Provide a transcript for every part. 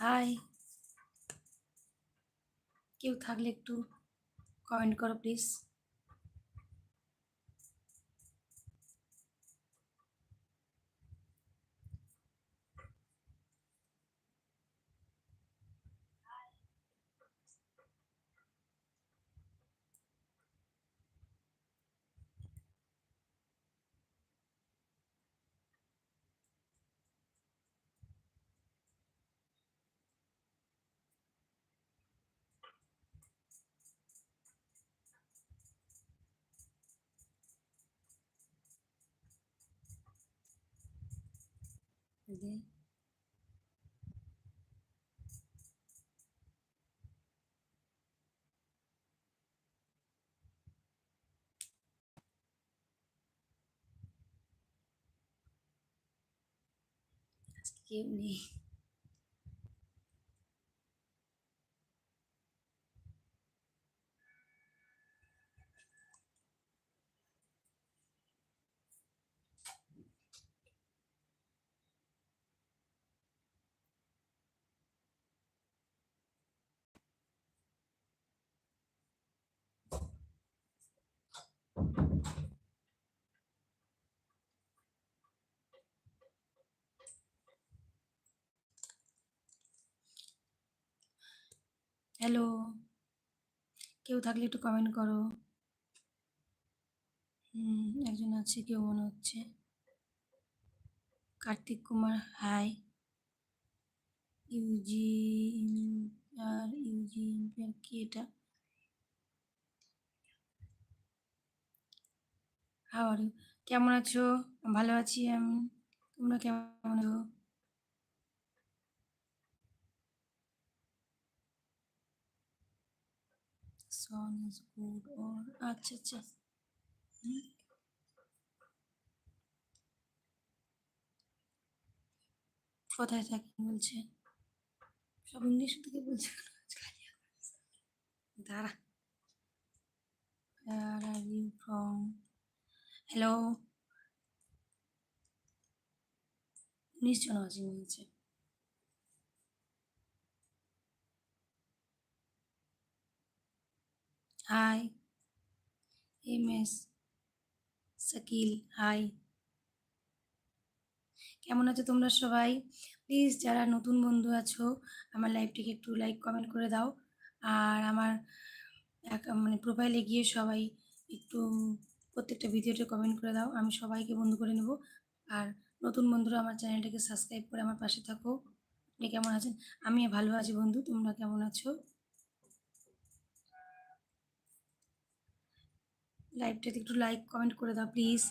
High কেউ থাকলে একটু কমেন্ট করো প্লিজ দিদি আজকে কেউ হ্যালো কেউ থাকলে একটু কমেন্ট করো। একজন আছে, কেউ মনে হচ্ছে। কার্তিক কুমার হাই ইউজি আর ইউজি কি এটা? হাওয়ার কেমন আছো? ভালো আছি আমি। তোমরা কেমন আছো? সন ইজ গুড ওর আচ্ছা আচ্ছা। কোথায় থাকি বলছে? সব ইংলিশ থেকে বলছে। দাঁড়া। Where are you from? উনিশ জন আছে নিয়েছে। Hi M S Shakil hi কেমন আছো তোমরা সবাই? প্লিজ যারা নতুন বন্ধু আছো, আমার লাইভটিকে একটু লাইক কমেন্ট করে দাও। আর আমার মানে প্রোফাইলে গিয়ে সবাই একটু প্রত্যেকটা ভিডিওতে কমেন্ট করে দাও। আমি সবাইকে বন্ধু করে নেব। আর নতুন বন্ধুরা আমার চ্যানেলটাকে সাবস্ক্রাইব করে আমার পাশে থাকো। আপনি কেমন আছেন? আমি ভালো আছি বন্ধু। তোমরা কেমন আছো? লাইভটাতে একটু লাইক কমেন্ট করে দাও প্লিজ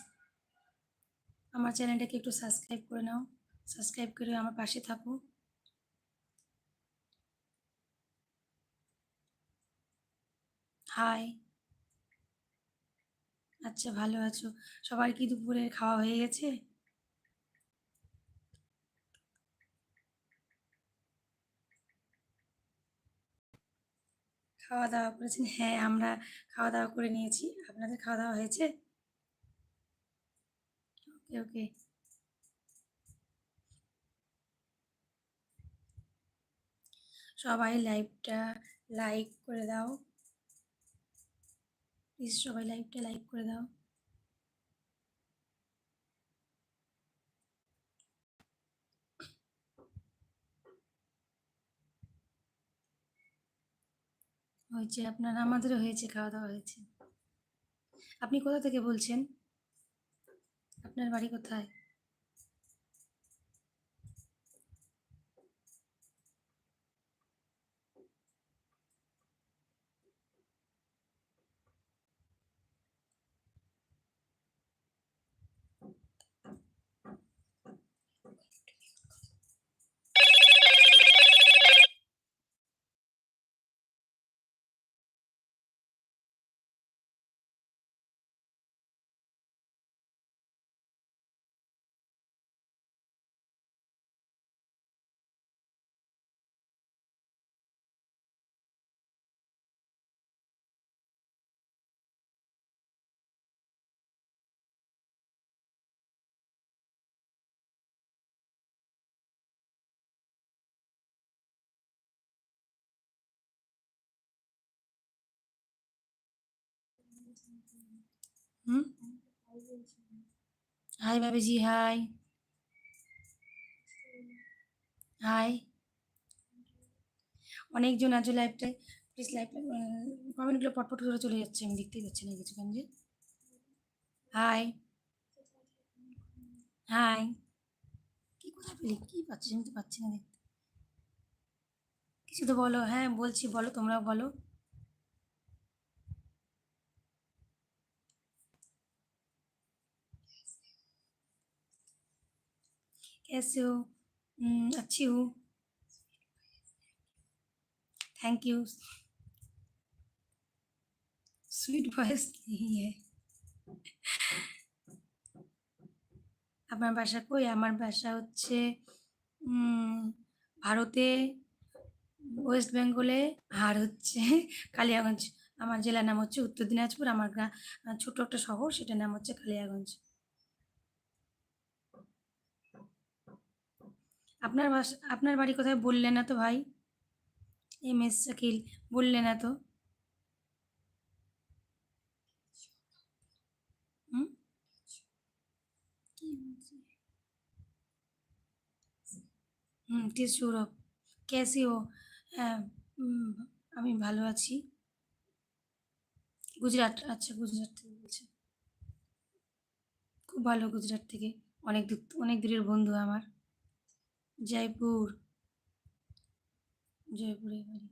আমার চ্যানেলটাকে একটু সাবস্ক্রাইব করে নাও। সাবস্ক্রাইব করে আমার পাশে থাকো। হাই আচ্ছা ভালো আছো। সবার কি দুপুরে খাওয়া হয়ে গেছে? খাওয়া দাওয়া করেছেন? হ্যাঁ আমরা খাওয়া দাওয়া করে নিয়েছি। আপনাদের খাওয়া দাওয়া হয়েছে? ওকে ওকে। সবাই লাইভটা লাইক করে দাও। প্লিজ সবাই লাইভটা লাইক করে দাও। হয়েছে আপনার আমাদেরও হয়েছে খাওয়া দাওয়া হয়েছে। আপনি কোথা থেকে বলছেন? আপনার বাড়ি কোথায়? হুম হাই ভাবিজি হাই হাই অনেকজন আছে লাইভটায় প্লিজ লাইভ কমেন্টগুলো পটপট করে চলে যাচ্ছে, আমি দেখতেই পাচ্ছি না কিছু যে। হাই হাই কি কথা বলি? কি পাচ্ছি আমি তো পাচ্ছি না দেখতে। কিছু তো বলো। হ্যাঁ বলছি, বলো, তোমরাও বলো। कैसे हो हम्म, अच्छी हूँ थैंक यू स्वीट वॉइस नहीं है আমার বাসা কই আমার বাসা হচ্ছে উম, ভারতে ওয়েস্ট বেঙ্গলে আর হচ্ছে কালিয়াগঞ্জ আমার জেলার নাম হচ্ছে উত্তর দিনাজপুর আমার গ্রাম ছোট একটা শহর সেটার নাম হচ্ছে কালিয়াগঞ্জ আপনার আপনার বাড়ি কোথায় বললে না তো ভাই? এম এস শাকিল, বললে না তো। হুম? হুম সৌরভ? ক্যাসি ও? হ্যাঁ আমি ভালো আছি। গুজরাট আচ্ছা গুজরাট থেকে বলছে। খুব ভালো গুজরাট থেকে। অনেক দূর, অনেক দূরের বন্ধু আমার। জয়পুর। জয়পুরে বাড়ি।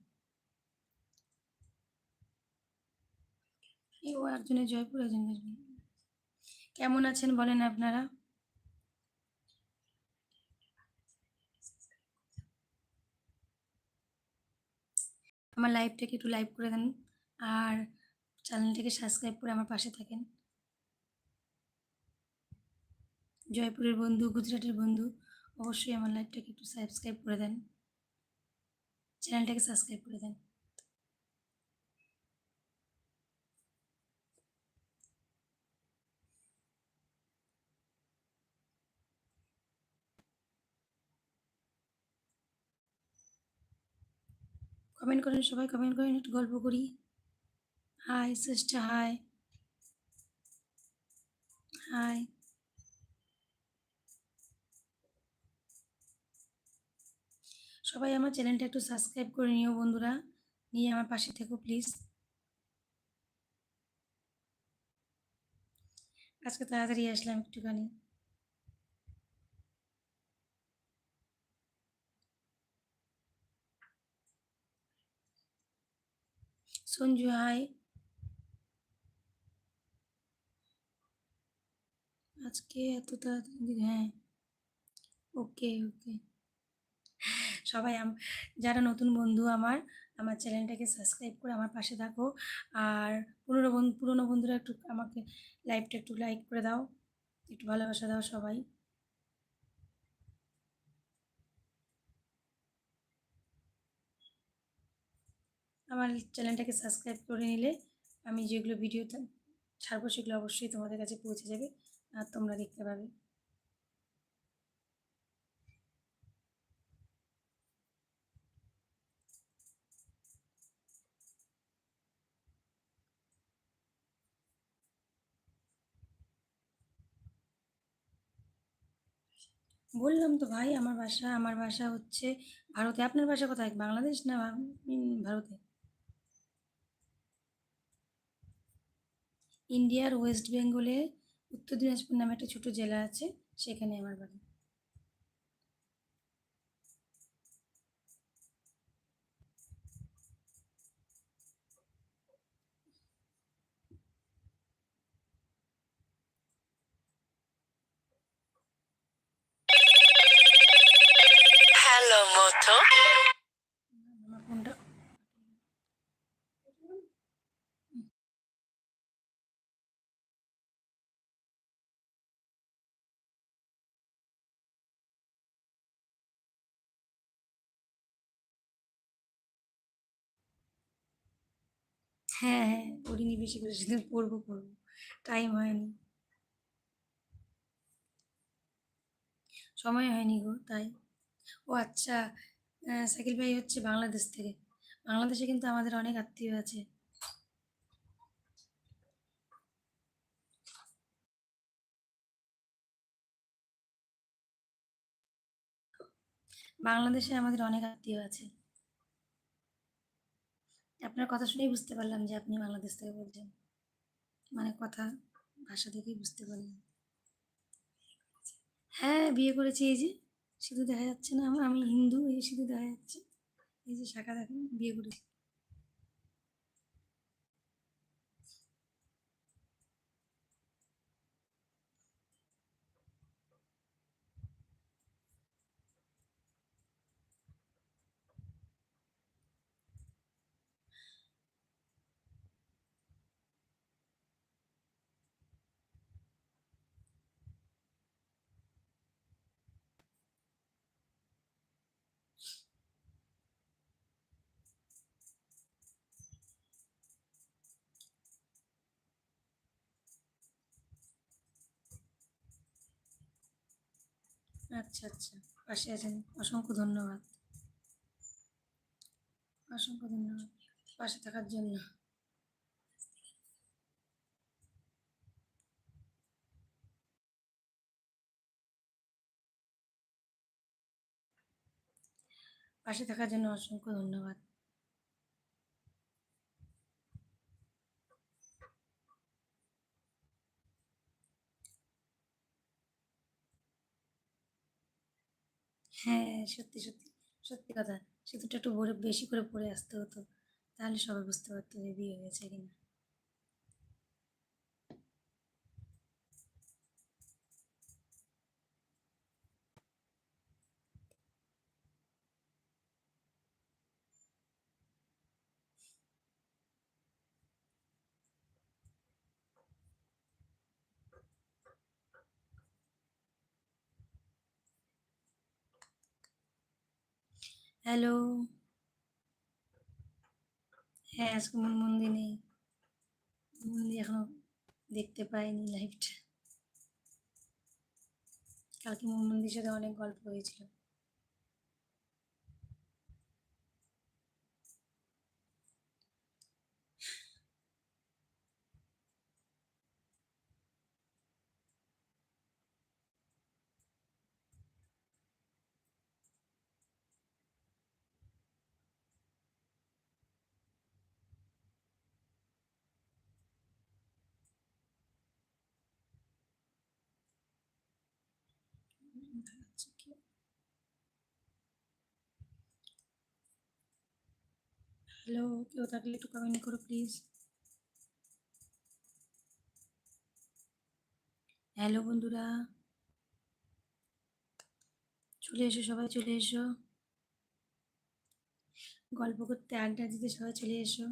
ও একজনের জয়পুর, একজনের কেমন আছেন বলেন আপনারা? আমার লাইভটাকে একটু লাইভ করে দেন আর চ্যানেলটাকে সাবস্ক্রাইব করে আমার পাশে থাকেন। জয়পুরের বন্ধু, গুজরাটের বন্ধু। অবশ্যই আমার লাইভটাকে একটু সাবস্ক্রাইব করে দেন। চ্যানেলটাকে সাবস্ক্রাইব করে দেন। কমেন্ট করেন সবাই, কমেন্ট করেন, একটু গল্প করি। Hi, sister, hi. হাই। সবাই আমার চ্যানেলটা একটু সাবস্ক্রাইব করে নিও বন্ধুরা। নিয়ে আমার পাশে থেকো প্লিজ আজকে তাড়াতাড়ি আসলাম একটুখানি। সঞ্জু হাই আজকে এত তাড়াতাড়ি হ্যাঁ। ওকে ওকে সবাই যারা নতুন বন্ধু আমার আমার চ্যানেলটাকে সাবস্ক্রাইব করে আমার পাশে থাকো। আর পুরনো বন্ধু পুরনো বন্ধুরা একটু আমাকে লাইভটা একটু লাইক করে দাও, একটু ভালোবাসা দাও সবাই। আমার চ্যানেলটাকে সাবস্ক্রাইব করে নিলে আমি যেগুলো ভিডিও ছাড়বো সেগুলো অবশ্যই তোমাদের কাছে পৌঁছে যাবে, আর তোমরা দেখতে পাবে। বললাম তো, ভাই, আমার বাসা আমার বাসা হচ্ছে ভারতে। আপনার বাসা কোথায়? বাংলাদেশ না ভারতে? ইন্ডিয়ার ওয়েস্ট বেঙ্গলে উত্তর দিনাজপুর নামে একটা ছোট জেলা আছে, সেখানে আমার বাড়ি। মতো। হ্যাঁ হ্যাঁ পড়িনি বেশি করে, সেদিন পড়ব পড়ব। টাইম হয়নি। সময় হয়নি গো, তাই। ও আচ্ছা সাইকেল ভাই হচ্ছে বাংলাদেশ থেকে। বাংলাদেশে কিন্তু আমাদের অনেক আত্মীয় আছে। বাংলাদেশে আমাদের অনেক আত্মীয় আছে। আপনার কথা শুনেই বুঝতে পারলাম যে আপনি বাংলাদেশ থেকে বলছেন। মানে কথা, ভাষা থেকেই বুঝতে পারলাম। হ্যাঁ বিয়ে করেছি এই যে। শুধু দেখা যাচ্ছে না। আমার আমি হিন্দু, এই শুধু দেখা যাচ্ছে। এই যে শাখা দেখেন, বিয়ে করেছি। আচ্ছা আচ্ছা। পাশে আছেন। অসংখ্য ধন্যবাদ। অসংখ্য ধন্যবাদ পাশে থাকার জন্য। পাশে থাকার জন্য অসংখ্য ধন্যবাদ। হ্যাঁ সত্যি সত্যি সত্যি কথা। সেতুটা একটু বেশি করে পড়ে আসতে হতো। তাহলে সবাই বুঝতে পারতো যে বিয়ে হয়েছে কিনা। হ্যালো। হ্যাঁ আজকে মনমন্দি নেই মন্দির এখনও দেখতে পাইনি লাইভটা কালকে মন মন্দির সাথে অনেক গল্প হয়েছিল। হ্যালো, কেউ থাকলে একটু কমেন্ট করো প্লিজ হ্যালো বন্ধুরা। চলে এসো, সবাই চলে এসো। গল্প করতে আড্ডা দিতে সবাই চলে এসো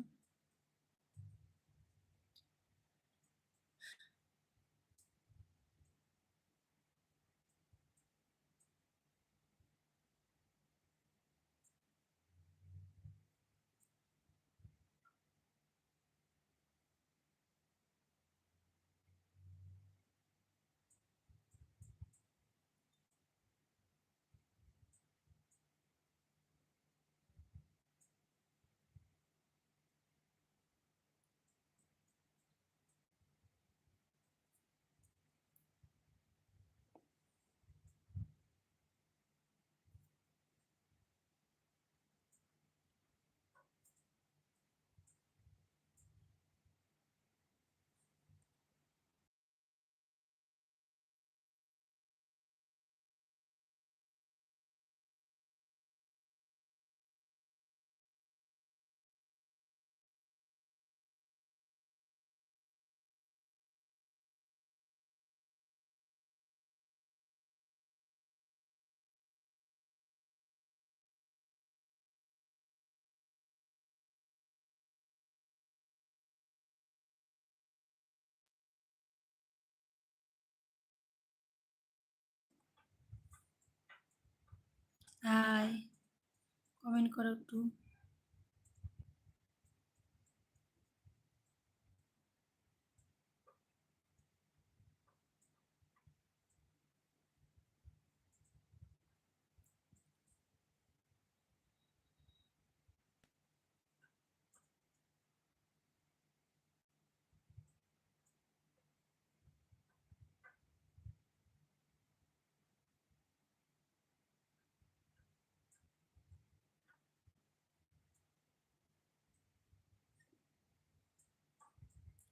হাই কমেন্ট করো একটু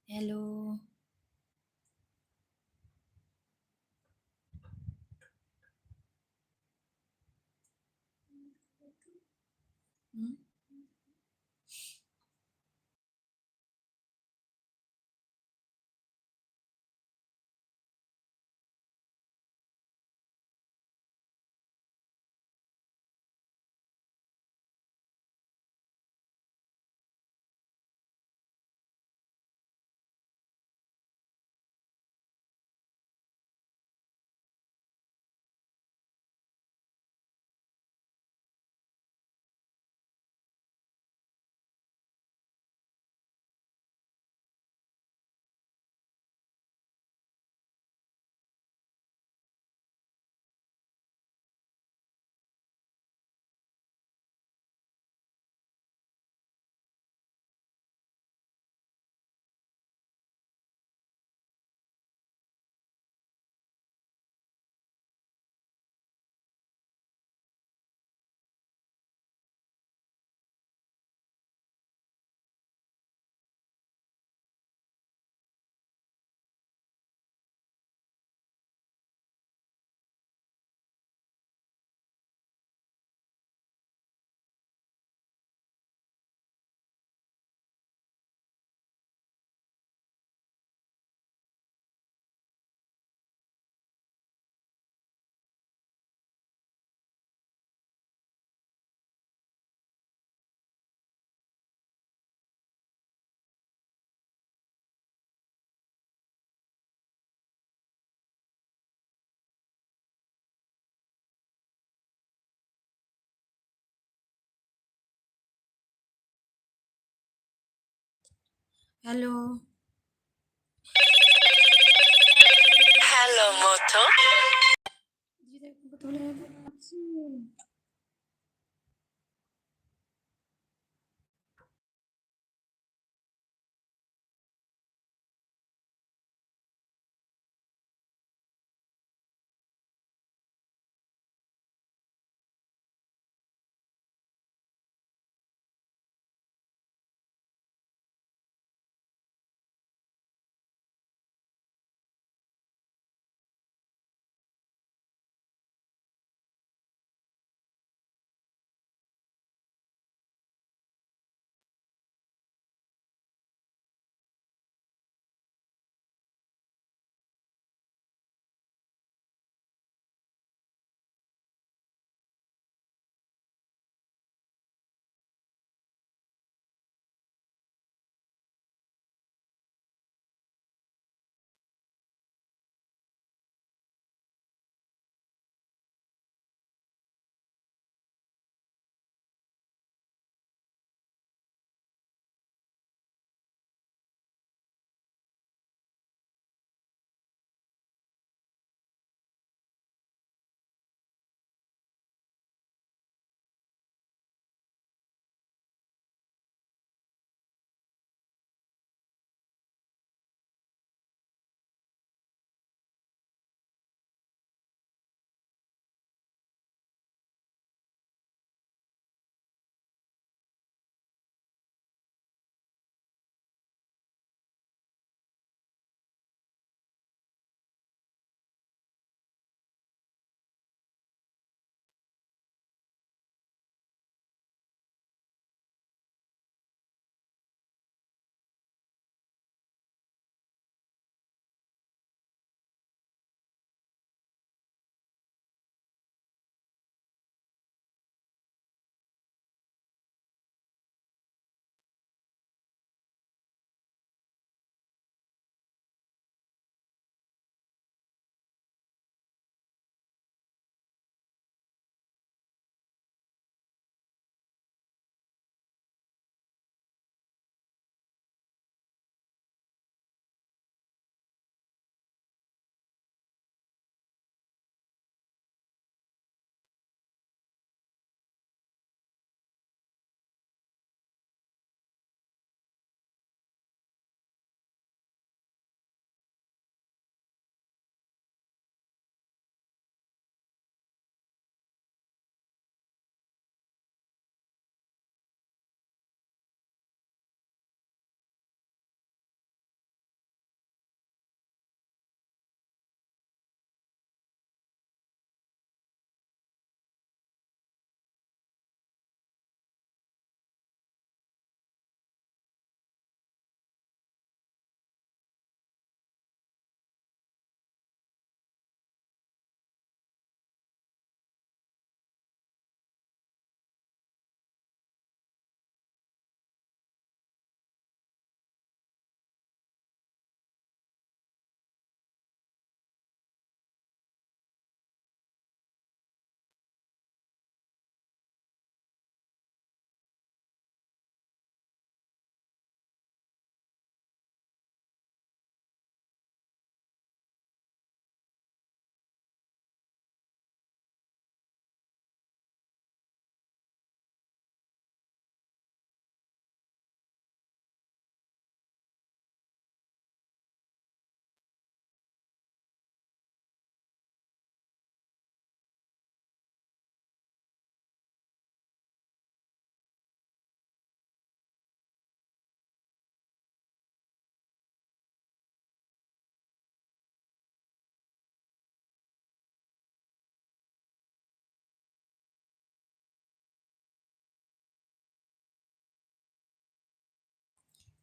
হ্যালো হুম হ্যালো। হ্যালো মতো।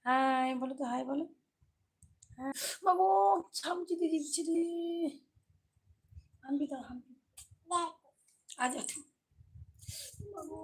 হাই, বলো তো, হাই বলো। হ্যাঁ বাবু ছামচি দিয়ে দিচ্ছে রে আনবি তো আনবি আজ বাবু